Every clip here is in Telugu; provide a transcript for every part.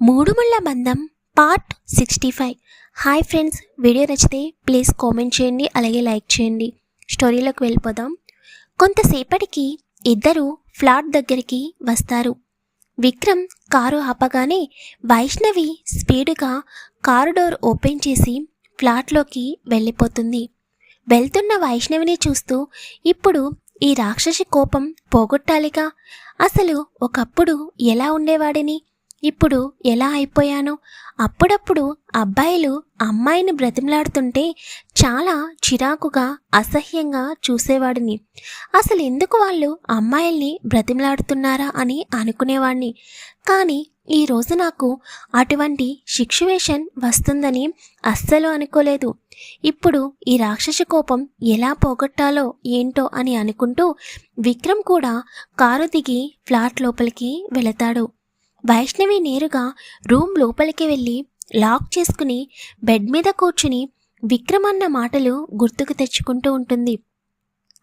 మూడుముళ్ళ బంధం part sixty five hi friends video నచ్చితే ప్లీజ్ కామెంట్ చేయండి అలాగే లైక్ చేయండి. స్టోరీలోకి వెళ్ళిపోదాం. కొంతసేపటికి ఇద్దరు ఫ్లాట్ దగ్గరికి వస్తారు. విక్రమ్ కారు ఆపగానే వైష్ణవి స్పీడుగా కారు డోర్ ఓపెన్ చేసి ఫ్లాట్లోకి వెళ్ళిపోతుంది. వెళ్తున్న వైష్ణవిని చూస్తూ ఇప్పుడు ఈ రాక్షసి కోపం పోగొట్టాలిగా? అసలు ఒకప్పుడు ఎలా ఉండేవాడిని? ఇప్పుడు ఎలా అయిపోయాను? అప్పుడప్పుడు అబ్బాయిలు అమ్మాయిని బ్రతిమలాడుతుంటే చాలా చిరాకుగా అసహ్యంగా చూసేవాడిని. అసలు ఎందుకు వాళ్ళు అమ్మాయిల్ని బ్రతిమలాడుతున్నారా అని అనుకునేవాడిని కానీ ఈరోజు నాకు అటువంటి సిచ్యువేషన్ వస్తుందని అస్సలు అనుకోలేదు. ఇప్పుడు ఈ రాక్షస కోపం ఎలా పోగొట్టాలో ఏంటో అని అనుకుంటూ విక్రమ్ కూడా కారు దిగి ఫ్లాట్ లోపలికి వెళతాడు. వైష్ణవి నేరుగా రూమ్ లోపలికి వెళ్ళి లాక్ చేసుకుని బెడ్ మీద కూర్చుని విక్రమ్ అన్న మాటలు గుర్తుకు తెచ్చుకుంటూ ఉంటుంది.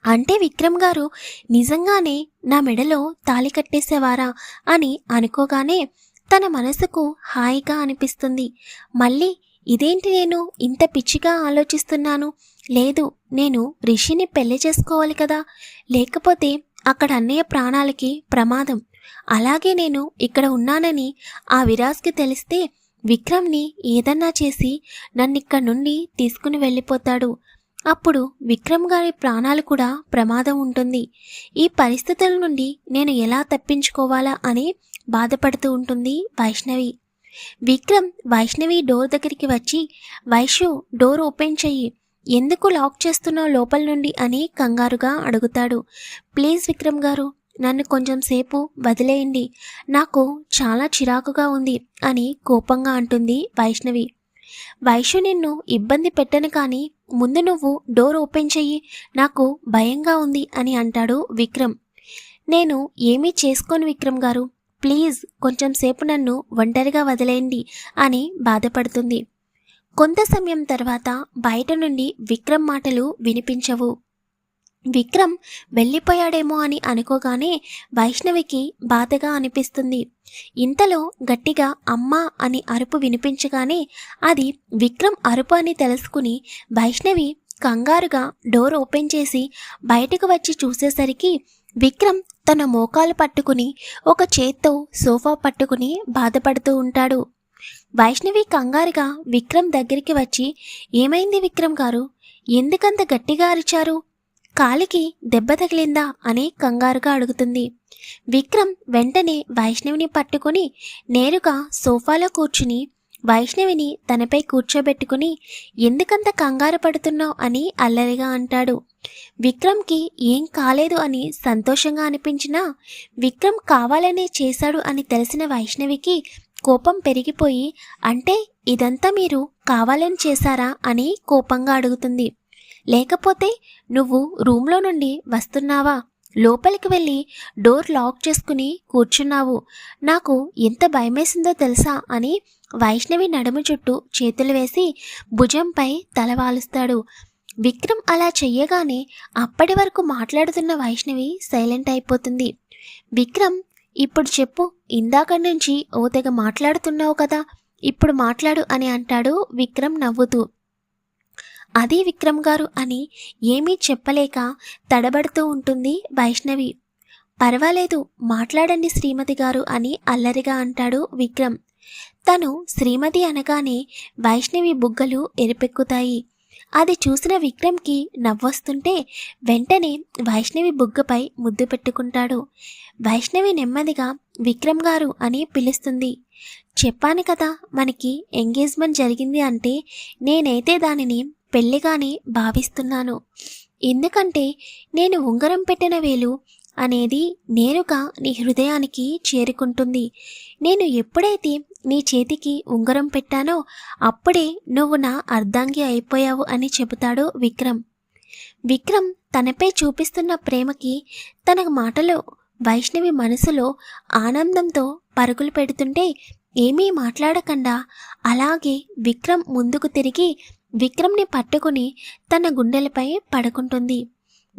అంటే విక్రమ్ గారు నిజంగానే నా మెడలో తాళి కట్టేసేవారా? అని అనుకోగానే తన మనసుకు హాయిగా అనిపిస్తుంది. మళ్ళీ ఇదేంటి నేను ఇంత పిచ్చిగా ఆలోచిస్తున్నాను? లేదు నేను రిషిని పెళ్ళి చేసుకోవాలి కదా. లేకపోతే అక్కడ అన్నయ్య ప్రాణాలకి ప్రమాదం. అలాగే నేను ఇక్కడ ఉన్నానని ఆ విరాజ్కి తెలిస్తే విక్రమ్ని ఏదన్నా చేసి నన్నిక్కడి నుండి తీసుకుని వెళ్ళిపోతాడు. అప్పుడు విక్రమ్ గారి ప్రాణాలు కూడా ప్రమాదం ఉంటుంది. ఈ పరిస్థితుల నుండి నేను ఎలా తప్పించుకోవాలా అని బాధపడుతూ ఉంటుంది వైష్ణవి. విక్రమ్ వైష్ణవి డోర్ దగ్గరికి వచ్చి వైషు డోర్ ఓపెన్ చెయ్యి. ఎందుకు లాక్ చేస్తున్నావు లోపల నుండి? అని కంగారుగా అడుగుతాడు. ప్లీజ్ విక్రమ్ గారు నన్ను కొంచెం సేపు వదిలేయండి. నాకు చాలా చిరాకుగా ఉంది అని కోపంగా అంటుంది వైష్ణవి. వైషు నిన్ను ఇబ్బంది పెట్టను కానీ ముందు నువ్వు డోర్ ఓపెన్ చెయ్యి నాకు భయంగా ఉంది అని అంటాడు విక్రమ్. నేను ఏమీ చేసుకోను విక్రమ్ గారు. ప్లీజ్ కొంచెం సేపు నన్ను ఒంటరిగా వదిలేయండి అని బాధపడుతుంది. కొంత సమయం తర్వాత బయట నుండి విక్రమ్ మాటలు వినిపించవు. విక్రమ్ వెళ్ళిపోయాడేమో అని అనుకోగానే వైష్ణవికి బాధగా అనిపిస్తుంది. ఇంతలో గట్టిగా అమ్మా అని అరుపు వినిపించగానే అది విక్రమ్ అరుపు అని తెలుసుకుని వైష్ణవి కంగారుగా డోర్ ఓపెన్ చేసి బయటకు వచ్చి చూసేసరికి విక్రమ్ తన మోకాలు పట్టుకుని ఒక చేత్తో సోఫా పట్టుకుని బాధపడుతూ ఉంటాడు. వైష్ణవి కంగారుగా విక్రమ్ దగ్గరికి వచ్చి ఏమైంది విక్రమ్ గారు? ఎందుకంత గట్టిగా అరిచారు? కాలికి దెబ్బ తగిలిందా అని కంగారుగా అడుగుతుంది. విక్రమ్ వెంటనే వైష్ణవిని పట్టుకుని నేరుగా సోఫాలో కూర్చుని వైష్ణవిని తనపై కూర్చోబెట్టుకుని ఎందుకంత కంగారు పడుతున్నావు? అని అల్లరిగా అంటాడు. విక్రమ్కి ఏం కాలేదు అని సంతోషంగా అనిపించినా విక్రమ్ కావాలనే చేశాడు అని తెలిసిన వైష్ణవికి కోపం పెరిగిపోయి అంటే ఇదంతా మీరు కావాలని చేశారా? అని కోపంగా అడుగుతుంది. లేకపోతే నువ్వు రూమ్లో నుండి వస్తున్నావా? లోపలికి వెళ్ళి డోర్ లాక్ చేసుకుని కూర్చున్నావు. నాకు ఎంత భయమేసిందో తెలుసా అని వైష్ణవి నడుము చుట్టూ చేతులు వేసి భుజంపై తలవాలుస్తాడు విక్రమ్ అలా చెయ్యగానే అప్పటి వరకు మాట్లాడుతున్న వైష్ణవి సైలెంట్ అయిపోతుంది. విక్రమ్ ఇప్పుడు చెప్పు ఇందాక నుంచి ఓ తెగ మాట్లాడుతున్నావు కదా ఇప్పుడు మాట్లాడు అని అంటాడు విక్రమ్ నవ్వుతూ. అది విక్రమ్ గారు అని ఏమీ చెప్పలేక తడబడుతూ ఉంటుంది వైష్ణవి. పర్వాలేదు మాట్లాడండి శ్రీమతి గారు అని అల్లరిగా అంటాడు విక్రమ్. తను శ్రీమతి అనగానే వైష్ణవి బుగ్గలు ఎరిపెక్కుతాయి. అది చూసిన విక్రమ్కి నవ్వొస్తుంటే వెంటనే వైష్ణవి బుగ్గపై ముద్దు పెట్టుకుంటాడు. వైష్ణవి నెమ్మదిగా విక్రమ్ గారు అని పిలుస్తుంది. చెప్పాను కదా మనకి ఎంగేజ్మెంట్ జరిగింది అంటే నేనైతే దానిని పెళ్ళిగానే భావిస్తున్నాను. ఎందుకంటే నేను ఉంగరం పెట్టిన వేలు అనేది నేరుగా నీ హృదయానికి చేరుకుంటుంది. నేను ఎప్పుడైతే నీ చేతికి ఉంగరం పెట్టానో అప్పుడే నువ్వు నా అర్ధాంగి అయిపోయావు అని చెబుతాడు విక్రమ్. విక్రమ్ తనపై చూపిస్తున్న ప్రేమకి తన మాటలో వైష్ణవి మనసులో ఆనందంతో పరుగులు పెడుతుంటే ఏమీ మాట్లాడకుండా అలాగే విక్రమ్ ముందుకు తిరిగి విక్రమ్ని పట్టుకుని తన గుండెలపై పడుకుంటుంది.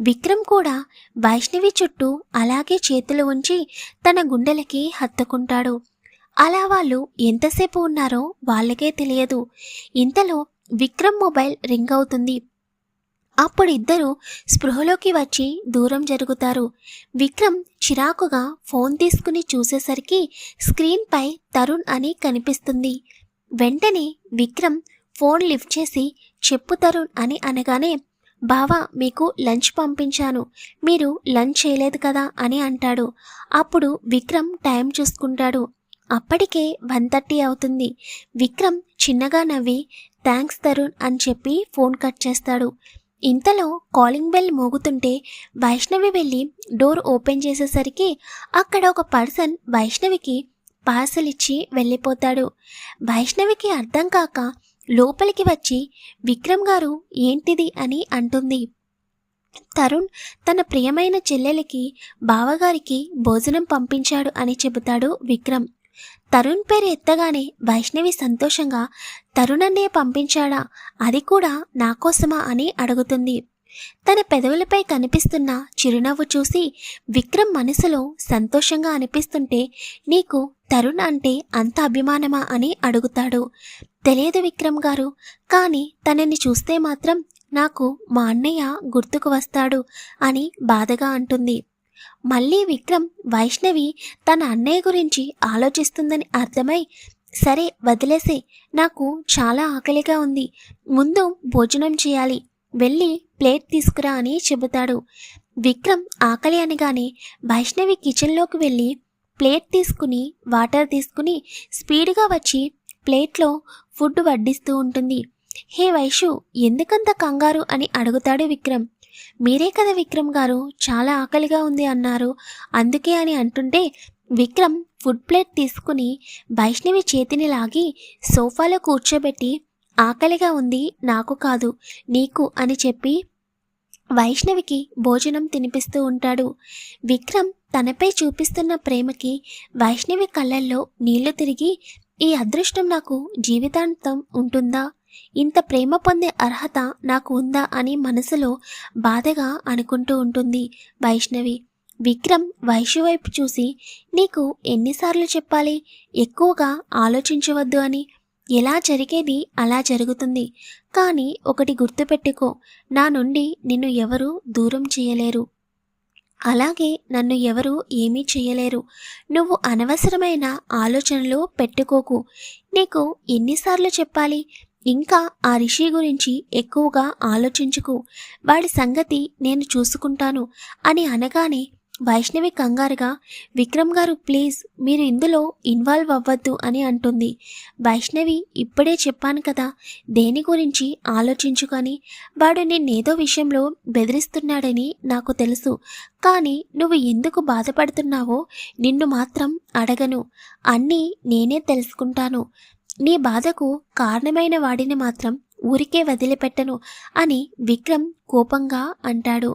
విక్రమ్ కూడా వైష్ణవి చుట్టూ అలాగే చేతులు ఉంచి తన గుండెలకి హత్తుకుంటాడు. అలా వాళ్ళు ఎంతసేపు ఉన్నారో వాళ్ళకే తెలియదు. ఇంతలో విక్రమ్ మొబైల్ రింగ్ అవుతుంది. అప్పుడు ఇద్దరు స్పృహలోకి వచ్చి దూరం జరుగుతారు. విక్రమ్ చిరాకుగా ఫోన్ తీసుకుని చూసేసరికి స్క్రీన్పై తరుణ్ అని కనిపిస్తుంది. వెంటనే విక్రమ్ ఫోన్ లిఫ్ట్ చేసి చెప్పు తరుణ్ అని అనగానే బావా మీకు లంచ్ పంపించాను. మీరు లంచ్ చేయలేదు కదా అని అంటాడు. అప్పుడు విక్రమ్ టైం చూసుకుంటాడు. అప్పటికే వన్ థర్టీ అవుతుంది. విక్రమ్ చిన్నగా నవ్వి థ్యాంక్స్ తరుణ్ అని చెప్పి ఫోన్ కట్ చేస్తాడు. ఇంతలో కాలింగ్ బెల్ మోగుతుంటే వైష్ణవి వెళ్ళి డోర్ ఓపెన్ చేసేసరికి అక్కడ ఒక పర్సన్ వైష్ణవికి పార్సల్ ఇచ్చి వెళ్ళిపోతాడు. వైష్ణవికి అర్థం కాక లోపలికి వచ్చి విక్రమ్ గారు ఏంటిది అని అంటుంది. తరుణ్ తన ప్రియమైన చెల్లెలికి బావగారికి భోజనం పంపించాడు అని చెబుతాడు విక్రమ్. తరుణ్ పేరు ఎత్తగానే వైష్ణవి సంతోషంగా తరుణ్ అన్నే పంపించాడా? అది కూడా నా కోసమా? అని అడుగుతుంది. తన పెదవులపై కనిపిస్తున్న చిరునవ్వు చూసి విక్రమ్ మనసులో సంతోషంగా అనిపిస్తుంటే నీకు తరుణ్ అంటే అంత అభిమానమా? అని అడుగుతాడు. తెలియదు విక్రమ్ గారు. కానీ తనని చూస్తే మాత్రం నాకు మా అన్నయ్య గుర్తుకు వస్తాడు అని బాధగా అంటుంది. మళ్ళీ విక్రమ్ వైష్ణవి తన అన్నయ్య గురించి ఆలోచిస్తుందని అర్థమై సరే వదిలేసే నాకు చాలా ఆకలిగా ఉంది. ముందు భోజనం చేయాలి. వెళ్ళి ప్లేట్ తీసుకురా అని చెబుతాడు. విక్రమ్ ఆకలి అనగానే వైష్ణవి కిచెన్లోకి వెళ్ళి ప్లేట్ తీసుకుని వాటర్ తీసుకుని స్పీడ్గా వచ్చి ప్లేట్లో ఫుడ్ వడ్డిస్తూ ఉంటుంది. హే వైషు ఎందుకంత కంగారు అని అడుగుతాడు విక్రమ్. మీరే కదా విక్రమ్ గారు చాలా ఆకలిగా ఉంది అన్నారు. అందుకే అని అంటుంటే విక్రమ్ ఫుడ్ ప్లేట్ తీసుకుని వైష్ణవి చేతిని లాగి సోఫాలో కూర్చోబెట్టి ఆకలిగా ఉంది నాకు కాదు నీకు అని చెప్పి వైష్ణవికి భోజనం తినిపిస్తూ ఉంటాడు. విక్రమ్ తనపై చూపిస్తున్న ప్రేమకి వైష్ణవి కళ్ళల్లో నీళ్ళు తిరిగి ఈ అదృష్టం నాకు జీవితాంతం ఉంటుందా? ఇంత ప్రేమ పొందే అర్హత నాకు ఉందా అని మనసులో బాధగా అనుకుంటూ ఉంటుంది వైష్ణవి. విక్రమ్ వైశ్య వైపు చూసి నీకు ఎన్నిసార్లు చెప్పాలి? ఎక్కువగా ఆలోచించవద్దు అని. ఎలా జరిగేది అలా జరుగుతుంది. కానీ ఒకటి గుర్తుపెట్టుకో నా నుండి నిన్ను ఎవరూ దూరం చేయలేరు. అలాగే నన్ను ఎవరు ఏమీ చేయలేరు. నువ్వు అనవసరమైన ఆలోచనలు పెట్టుకోకు. నీకు ఎన్నిసార్లు చెప్పాలి? ఇంకా ఆ రిషి గురించి ఎక్కువగా ఆలోచించుకు. వాడి సంగతి నేను చూసుకుంటాను అని అనగానే వైష్ణవి కంగారుగా విక్రమ్ గారు ప్లీజ్ మీరు ఇందులో ఇన్వాల్వ్ అవ్వద్దు అని అంటుంది. వైష్ణవి ఇప్పుడే చెప్పాను కదా దేని గురించి ఆలోచించుకొని వాడు నిన్నేదో విషయంలో బెదిరిస్తున్నాడని నాకు తెలుసు. కానీ నువ్వు ఎందుకు బాధపడుతున్నావో నిన్ను మాత్రం అడగను. అన్నీ నేనే తెలుసుకుంటాను. నీ బాధకు కారణమైన వాడిని మాత్రం ఊరికే వదిలిపెట్టను అని విక్రమ్ కోపంగా అంటాడు.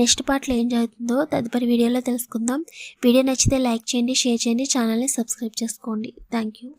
నెక్స్ట్ పార్ట్లో ఏం జరుగుతుందో తదుపరి వీడియోలో తెలుసుకుందాం. వీడియో నచ్చితే లైక్ చేయండి షేర్ చేయండి ఛానల్ని సబ్స్క్రైబ్ చేసుకోండి. Thank you.